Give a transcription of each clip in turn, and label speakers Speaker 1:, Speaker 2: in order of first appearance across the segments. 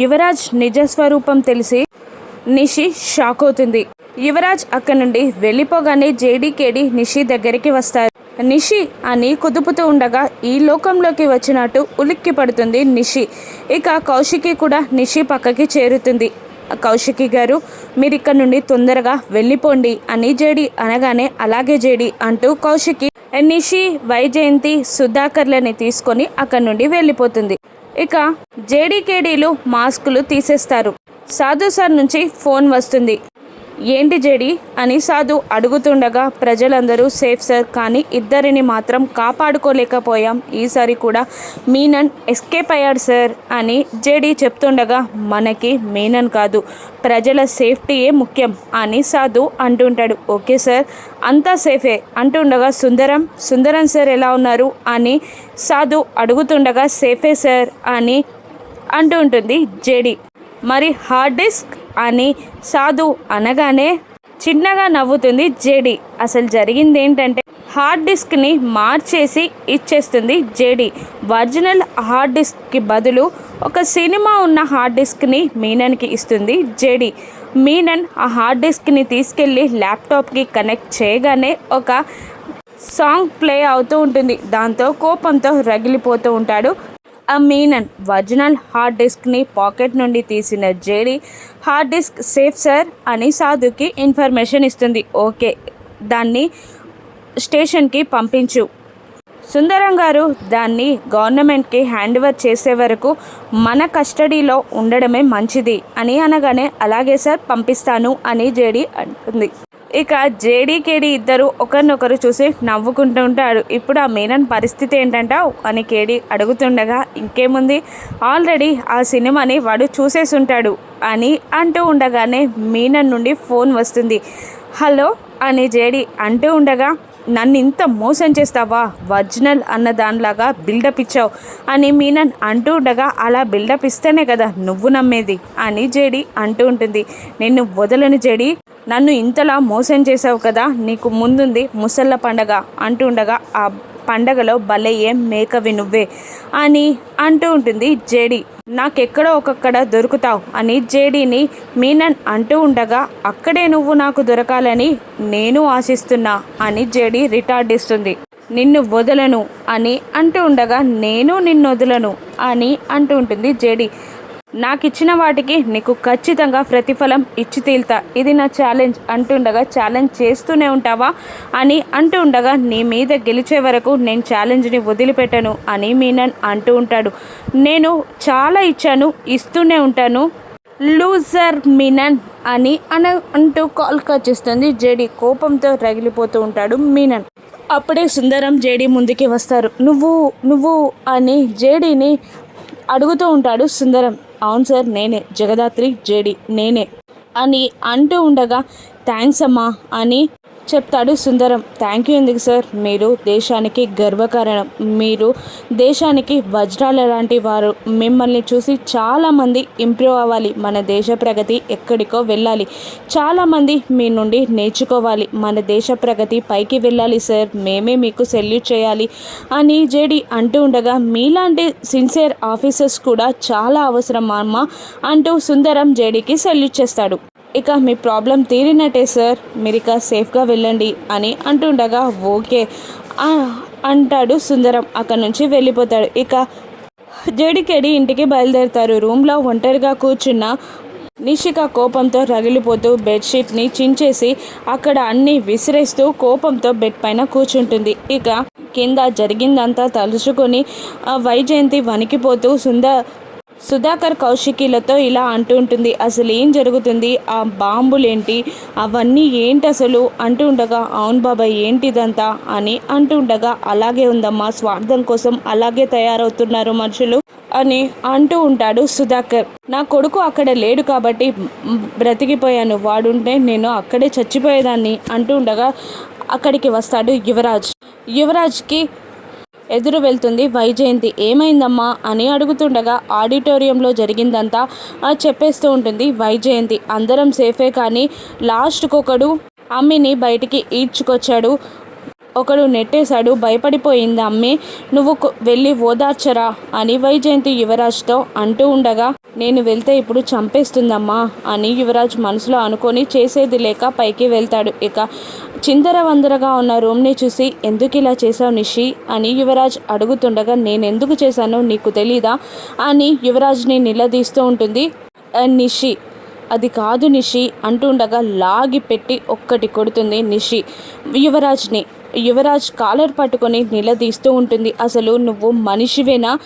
Speaker 1: యువరాజ్ నిజస్వరూపం తెలిసి నిషి షాక్ అవుతుంది. యువరాజ్ అక్కడి నుండి వెళ్ళిపోగానే జేడీకేడి నిషి దగ్గరికి వస్తారు. నిషి అని కుదుపుతూ ఉండగా ఈ లోకంలోకి వచ్చినట్టు ఉలిక్కి పడుతుంది నిషి. ఇక కౌశికి కూడా నిషి పక్కకి చేరుతుంది. కౌశికి గారు మీరు ఇక్కడ నుండి తొందరగా వెళ్ళిపోండి అని జేడి అనగానే అలాగే జేడి అంటూ కౌశికి నిషి వైజయంతి సుధాకర్లని తీసుకొని అక్కడి నుండి వెళ్ళిపోతుంది. ఇక జేడీకేడీలు మాస్కులు తీసేస్తారు. సాధు సార్ నుంచి ఫోన్ వస్తుంది. ఏంటి జడి? అని సాధు అడుగుతుండగా ప్రజలందరూ సేఫ్ సార్ కానీ ఇద్దరిని మాత్రం కాపాడుకోలేకపోయాం. ఈసారి కూడా మీనన్ ఎస్కేప్ అయ్యాడు సార్ అని జేడి చెప్తుండగా మనకి మీనన్ కాదు ప్రజల సేఫ్టీయే ముఖ్యం అని సాధు అంటుంటాడు. ఓకే సార్ అంతా సేఫే అంటుండగా సుందరం సుందరం సార్ ఎలా ఉన్నారు? అని సాధు అడుగుతుండగా సేఫే సార్ అని అంటూ ఉంటుంది జేడి. మరి హార్డ్ డిస్క్ అని సాధు అనగానే చిన్నగా నవ్వుతుంది జేడి. అసలు జరిగింది ఏంటంటే హార్డ్ డిస్క్ని మార్చేసి ఇచ్చేస్తుంది జేడి. ఒరిజినల్ హార్డ్ డిస్క్కి బదులు ఒక సినిమా ఉన్న హార్డ్ డిస్క్ని మీనన్కి ఇస్తుంది జేడి. మీనన్ ఆ హార్డ్ డిస్క్ని తీసుకెళ్ళి ల్యాప్టాప్కి కనెక్ట్ చేయగానే ఒక సాంగ్ ప్లే అవుతూ ఉంటుంది. దాంతో కోపంతో రగిలిపోతూ ఉంటాడు ఆ మీనన్ ఒరిజినల్ హార్డ్ డిస్క్ని పాకెట్ నుండి తీసిన JD hard disk safe sir అని సాధుకి ఇన్ఫర్మేషన్ ఇస్తుంది. ఓకే దాన్ని స్టేషన్కి పంపించు. సుందరం గారు దాన్ని గవర్నమెంట్కి హ్యాండ్ ఓవర్ చేసే వరకు మన కస్టడీలో ఉండడమే మంచిది అని అనగానే అలాగే సార్ పంపిస్తాను అని జేడి అంటుంది. ఇక జేడీకేడి ఇద్దరు ఒకరినొకరు చూసి నవ్వుకుంటూ ఉంటారు. ఇప్పుడు ఆ మీనన్ పరిస్థితి ఏంటంటావు అని కేడి అడుగుతుండగా ఇంకేముంది? ఆల్రెడీ ఆ సినిమాని వాడు చూసేసి ఉంటాడు అని అంటూ ఉండగానే మీనన్ నుండి ఫోన్ వస్తుంది. హలో అని జేడి అంటూ ఉండగా నన్ను ఇంత మోసం చేస్తావా? ఒరిజినల్ అన్న దానిలాగా బిల్డప్ ఇచ్చావు అని మీనన్ అంటూ ఉండగా అలా బిల్డప్ ఇస్తేనే కదా నువ్వు నమ్మేది అని జేడి అంటూ ఉంటుంది. నిన్ను వదలని జేడి. నన్ను ఇంతలా మోసం చేసావు కదా నీకు ముందుంది ముసళ్ళ పండగ అంటూ ఉండగా ఆ పండగలో భలే ఏం మేకవి నువ్వే అని అంటూ ఉంటుంది జేడి. నాకెక్కడో ఒక్కక్కడ దొరుకుతావు అని జేడీని మీనన్ అంటూ ఉండగా అక్కడే నువ్వు నాకు దొరకాలని నేను ఆశిస్తున్నా అని జేడీ రిటార్డ్ ఇస్తుంది నిన్ను వదలను అని అంటూ ఉండగా నేను నిన్ను వదలను అని అంటూ ఉంటుంది జేడీ. నాకు ఇచ్చిన వాటికి నీకు ఖచ్చితంగా ప్రతిఫలం ఇచ్చి తీల్తా. ఇది నా ఛాలెంజ్ అంటుండగా ఛాలెంజ్ చేస్తూనే ఉంటావా? అని అంటూ ఉండగా నీ మీద గెలిచే వరకు నేను ఛాలెంజ్ని వదిలిపెట్టను అని మీనన్ అంటూ ఉంటాడు. నేను చాలా ఇచ్చాను ఇస్తూనే ఉంటాను. లూజర్ మీనన్ అని అన అంటూ కాల్ కట్ చేస్తుంది. జేడి కోపంతో రగిలిపోతూ ఉంటాడు మీనన్. అప్పుడే సుందరం జేడి ముందుకి వస్తారు. నువ్వు నువ్వు అని జేడీని అడుగుతూ ఉంటాడు సుందరం. అవును సార్ నేనే. జగదాత్రి జేడి నేనే. అని అంటూ ఉండగా థ్యాంక్స్ అమ్మా అని చెప్తాడు సుందరం. థ్యాంక్ యూ ఎందుకు సార్? మీరు దేశానికి గర్వకారణం. మీరు దేశానికి వజ్రాల లాంటి వారు. మిమ్మల్ని చూసి చాలామంది ఇంప్రూవ్ అవ్వాలి. మన దేశ ప్రగతి ఎక్కడికో వెళ్ళాలి. చాలామంది మీ నుండి నేర్చుకోవాలి. మన దేశ ప్రగతి పైకి వెళ్ళాలి సార్. మేమే మీకు సెల్యూట్ చేయాలి అని జేడి అంటూ ఉండగా మీలాంటి సిన్సియర్ ఆఫీసర్స్ కూడా చాలా అవసరం అమ్మ? అంటూ సుందరం జేడీకి సెల్యూట్ చేస్తాడు. ఇక మీ ప్రాబ్లం తీరినట్టే సార్. మీరు ఇక సేఫ్గా వెళ్ళండి అని అంటుండగా ఓకే. అంటాడు సుందరం. అక్కడి నుంచి వెళ్ళిపోతాడు. ఇక జడికెడి ఇంటికి బయలుదేరుతారు. రూమ్లో ఒంటరిగా కూర్చున్న నిషిక కోపంతో రగిలిపోతూ బెడ్షీట్ని చించేసి అక్కడ అన్ని విసిరేస్తూ కోపంతో బెడ్ పైన కూర్చుంటుంది. ఇక కింద జరిగిందంతా తలుచుకొని ఆ వైజయంతి వణికిపోతూ సుందర సుధాకర్ కౌశికీలతో ఇలా అంటూ ఉంటుంది అసలు ఏం జరుగుతుంది? ఆ బాంబులేంటి? అవన్నీ ఏంటి అసలు అంటూ ఉండగా అవును బాబాయ్ ఏంటిదంతా అని అంటూ ఉండగా అలాగే ఉందమ్మా స్వార్థం కోసం అలాగే తయారవుతున్నారు మనుషులు అని అంటూ ఉంటాడు సుధాకర్. నా కొడుకు అక్కడ లేడు కాబట్టి బ్రతికిపోయాను. వాడుంటే నేను అక్కడే చచ్చిపోయేదాన్ని అంటూ ఉండగా అక్కడికి వస్తాడు యువరాజ్. యువరాజ్కి ఎదురు వెళ్తుంది. వైజయంతి ఏమైందమ్మా? అని అడుగుతుండగా ఆడిటోరియంలో జరిగిందంతా చెప్పేస్తూ ఉంటుంది వైజయంతి. అందరం సేఫే కానీ లాస్ట్కి ఒకడు అమ్మిని బయటికి ఈడ్చుకొచ్చాడు. ఒకడు నెట్టేశాడు. భయపడిపోయింది అమ్మి. నువ్వు వెళ్ళి ఓదార్చరా అని వైజయంతి యువరాజ్తో అంటూ ఉండగా నేను వెళ్తే ఇప్పుడు చంపేస్తుందమ్మా అని యువరాజ్ మనసులో అనుకొని చేసేది లేక పైకి వెళ్తాడు. ఇక చిందరవందరగా ఉన్న రూమ్ని చూసి ఎందుకు ఇలా చేశావు నిషి? అని యువరాజ్ అడుగుతుండగా నేను ఎందుకు చేశానో నీకు తెలీదా? అని యువరాజ్ని నిలదీస్తూ ఉంటుంది. నిషి అది కాదు నిషి అంటుండగా లాగి పెట్టి ఒక్కటి కొడుతుంది నిషి యువరాజ్ని. యువరాజ్ కాలర్ పట్టుకొని నిలదీస్తూ ఉంటుంది. అసలు నువ్వు మనిషివేనా?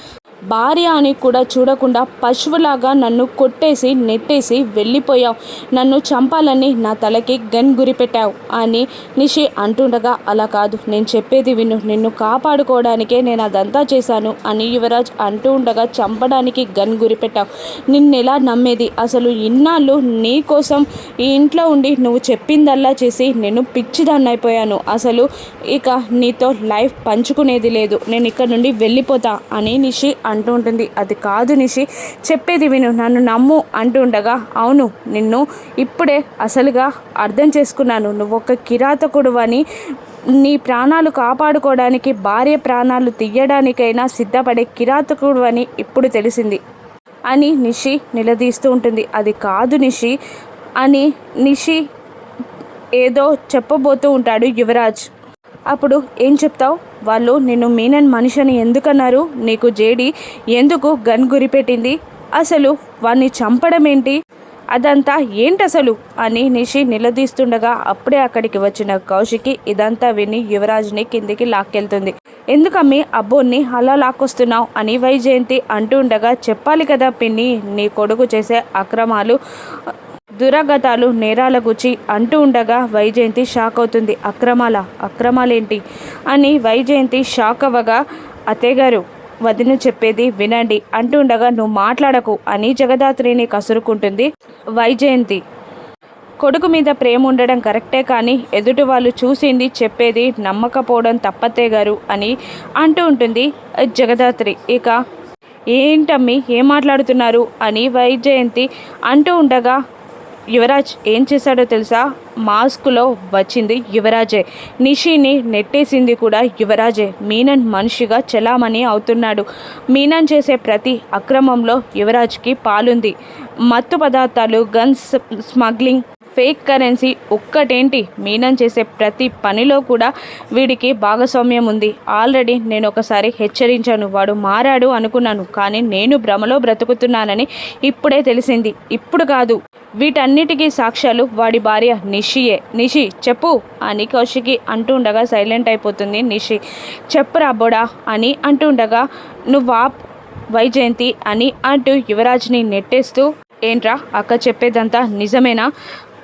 Speaker 1: భార్య అని కూడా చూడకుండా పశువులాగా నన్ను కొట్టేసి నెట్టేసి వెళ్ళిపోయావు. నన్ను చంపాలని నా తలకి గన్ గురిపెట్టావు అని నిషి అంటుండగా అలా కాదు. నేను చెప్పేది విను. నిన్ను కాపాడుకోవడానికే నేను అదంతా చేశాను అని యువరాజ్ అంటూ ఉండగా చంపడానికి గన్ గురిపెట్టావు నిన్నెలా నమ్మేది? అసలు ఇన్నాళ్ళు నీ కోసం ఈ ఇంట్లో ఉండి నువ్వు చెప్పిందల్లా చేసి నేను పిచ్చిదాన్ని అయిపోయాను అసలు ఇక నీతో లైఫ్ పంచుకునేది లేదు. నేను ఇక్కడ నుండి వెళ్ళిపోతా అని నిషి అంటూ ఉంటుంది. అది కాదు నిషి చెప్పేది విను. నన్ను నమ్ము అంటూ ఉండగా అవును నిన్ను ఇప్పుడే అసలుగా అర్థం చేసుకున్నాను. నువ్వు ఒక కిరాతకుడు అని నీ ప్రాణాలు కాపాడుకోవడానికి భార్య ప్రాణాలు తీయడానికైనా సిద్ధపడే కిరాతకుడు అని ఇప్పుడు తెలిసింది అని నిషి నిలదీస్తూ ఉంటుంది. అది కాదు నిషి అని నిషి ఏదో చెప్పబోతూ ఉంటాడు యువరాజ్. అప్పుడు ఏం చెప్తావు? వాళ్ళు నిన్ను మీనన్ మనిషిని ఎందుకన్నారు? నీకు జేడి ఎందుకు గన్ గురిపెట్టింది? అసలు వాణ్ణి చంపడం ఏంటి అదంతా ఏంటసలు? అని నిషి నిలదీస్తుండగా అప్పుడే అక్కడికి వచ్చిన కౌశికి ఇదంతా విని యువరాజ్ని కిందికి లాక్కెళ్తుంది. ఎందుకమ్మి? అబ్బోన్ని అలా లాక్కొస్తున్నావు అని వైజయంతి అంటూ ఉండగా చెప్పాలి కదా పిన్ని నీ కొడుకు చేసే అక్రమాలు దురాగతాలు నేరాల గుచి అంటూ ఉండగా వైజయంతి షాక్ అవుతుంది. అక్రమాల? అక్రమాలేంటి? అని వైజయంతి షాక్ అవ్వగా అత్తయ్య గారు వదిన చెప్పేది వినండి అంటూ ఉండగా నువ్వు మాట్లాడకు అని జగదాత్రిని కసురుకుంటుంది వైజయంతి. కొడుకు మీద ప్రేమ ఉండడం కరెక్టే కానీ ఎదుటి వాళ్ళు చూసింది చెప్పేది నమ్మకపోవడం తప్పతే గారు అని అంటూ ఉంటుంది జగదాత్రి. ఇక ఏంటమ్మి? ఏం మాట్లాడుతున్నారు? అని వైజయంతి అంటూ ఉండగా యువరాజ్ ఏం చేశాడో తెలుసా? మాస్క్లో వచ్చింది యువరాజే. నిషిని నెట్టేసింది కూడా యువరాజే. మీనన్ మనిషిగా చలామణి అవుతున్నాడు. మీనన్ చేసే ప్రతి అక్రమంలో యువరాజ్కి పాలుంది. మత్తు పదార్థాలు గన్స్ స్మగ్లింగ్ ఫేక్ కరెన్సీ ఒక్కటేంటి? మీనం చేసే ప్రతి పనిలో కూడా వీడికి భాగస్వామ్యం ఉంది. ఆల్రెడీ నేను ఒకసారి హెచ్చరించాను. వాడు మారాడు అనుకున్నాను. కానీ నేను భ్రమలో బ్రతుకుతున్నానని ఇప్పుడే తెలిసింది. ఇప్పుడు కాదు. వీటన్నిటికీ సాక్ష్యాలు వాడి భార్య నిషియే. నిషి చెప్పు అని కౌశికి అంటూ ఉండగా సైలెంట్ అయిపోతుంది నిషి. చెప్పురా బొడా అని అంటుండగా నువ్వు ఆప్ వైజయంతి అని అంటూ యువరాజ్ని నెట్టేస్తూ ఏంట్రా? అక్క చెప్పేదంతా నిజమేనా?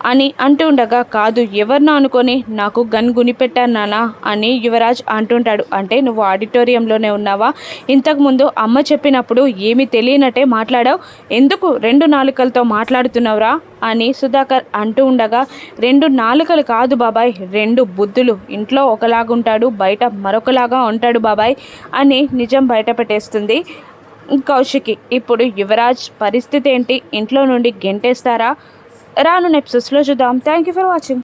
Speaker 1: అని అంటూ ఉండగా కాదు ఎవరినో అనుకొని నాకు గన్ గునిపెట్టాను నానా అని యువరాజ్ అంటుంటాడు. అంటే నువ్వు ఆడిటోరియంలోనే ఉన్నావా? ఇంతకుముందు అమ్మ చెప్పినప్పుడు ఏమీ తెలియనట్టే మాట్లాడావు. ఎందుకు రెండు నాలుకలతో మాట్లాడుతున్నావురా? అని సుధాకర్ అంటూ ఉండగా రెండు నాలుకలు కాదు బాబాయ్ రెండు బుద్ధులు. ఇంట్లో ఒకలాగుంటాడు బయట మరొకలాగా ఉంటాడు బాబాయ్ అని నిజం బయట పెట్టేస్తుంది కౌశికి. ఇప్పుడు యువరాజ్ పరిస్థితి ఏంటి? ఇంట్లో నుండి గెంటేస్తారా? రాను నెప్సెస్లో చూద్దాం. Thank you for watching